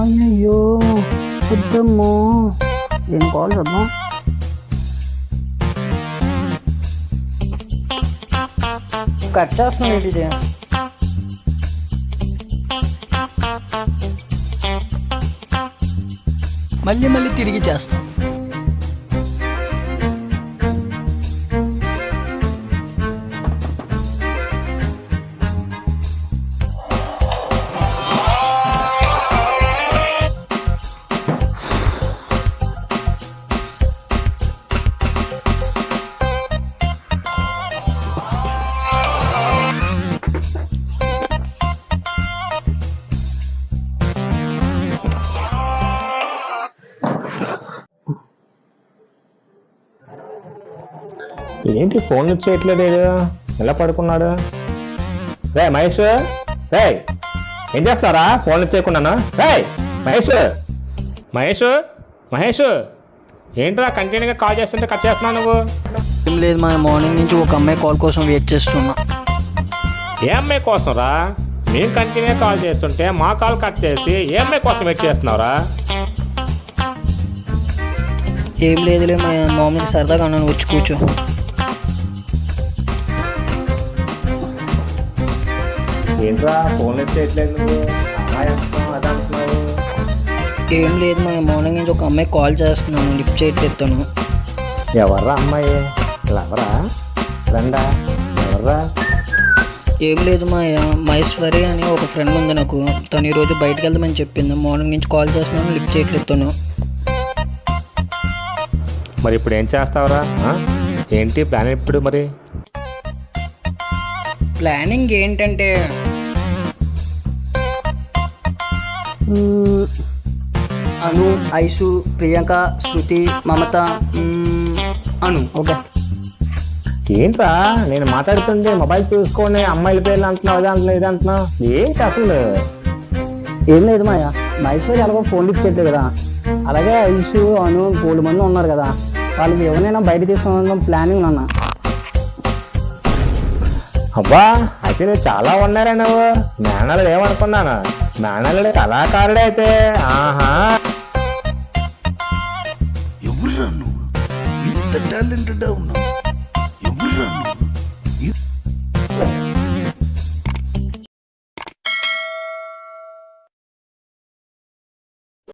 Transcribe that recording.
అయ్యో వద్దమ్మో. ఏం కాల్ చూద్దాం కట్ చేస్తున్నాం ఏంటి ఇది? మళ్ళీ మళ్ళీ తిరిగి చేస్తాం. ఏంటి ఫోన్ లిఫ్ట్ చేయట్లేదు? ఎలా పడుకున్నాడు? రే మహేష్. రే ఏం చేస్తారా ఫోన్ లిఫ్ట్ చేయకుండానా? రే మహేష్. మహేష్ మహేష్. ఏంట్రా కంటిన్యూగా కాల్ చేస్తుంటే కట్ చేస్తున్నావు నువ్వు? ఏం లేదు మా మార్నింగ్ నుంచి ఒక అమ్మాయి కాల్ కోసం వెయిట్ చేస్తున్నా. ఏ అమ్మాయి కోసం రా మేము కంటిన్యూగా కాల్ చేస్తుంటే మా కాల్ కట్ చేసి ఏ అమ్మాయి కోసం వెయిట్ చేస్తున్నావురా? ఏం లేదులే మా మామూలుగా సరదాగా అన్నాను వచ్చి కూర్చో. ఏంట్రా? ఫోన్ లిఫ్ట్ చేయట్లేదు అమ్మాయి అంటున్నావు అది అంటున్నావు. ఏం లేదు మా మార్నింగ్ నుంచి ఒక అమ్మాయి కాల్ చేస్తున్నాను లిఫ్ట్ చేయట్లేదు ఎవర్రా అమ్మాయి? ఎవరా రండా ఎవర్రా? ఏం లేదు మా మహేశ్వరి అని ఒక ఫ్రెండ్ ఉంది నాకు. తను ఈరోజు బయటకు వెళ్దామని చెప్పింది. మార్నింగ్ నుంచి కాల్ చేస్తున్నాను లిఫ్ట్ చేయట్లేదు మరి ఇప్పుడు ఏం చేస్తావురా? ఏంటి ప్లాన్ ఇప్పుడు మరి? ప్లానింగ్ ఏంటంటే అను ఐసు ప్రియాంక శృతి మమత మ్మ్, అను. ఓకే. ఏంట్రా? నేను మాట్లాడుతుంటే మొబైల్ చూసుకొని అమ్మాయిల పేర్లు అంటున్నావు అది అంటున్నావు ఇది అంటున్నావు. ఏంటి అసలు? ఏం లేదు మాయా. మహేశ్వరి ఎలాగో ఫోన్ లిఫ్ట్ చేయట్లేదు కదా. అలాగే ఐసు అను మూడు మంది ఉన్నారు కదా. వాళ్ళకి ఎవరైనా బయట తీసుకున్నాం ప్లానింగ్ అన్న అబ్బా! అయితే నువ్వు చాలా ఉన్నారా నువ్వు. మేనల్లుడు ఏమనుకున్నాను? మేనల్లుడు కళాకారుడైతే ఆహా. ఎవరురా నువ్వు? ఇంత టాలెంటెడ్ ఉన్నావు.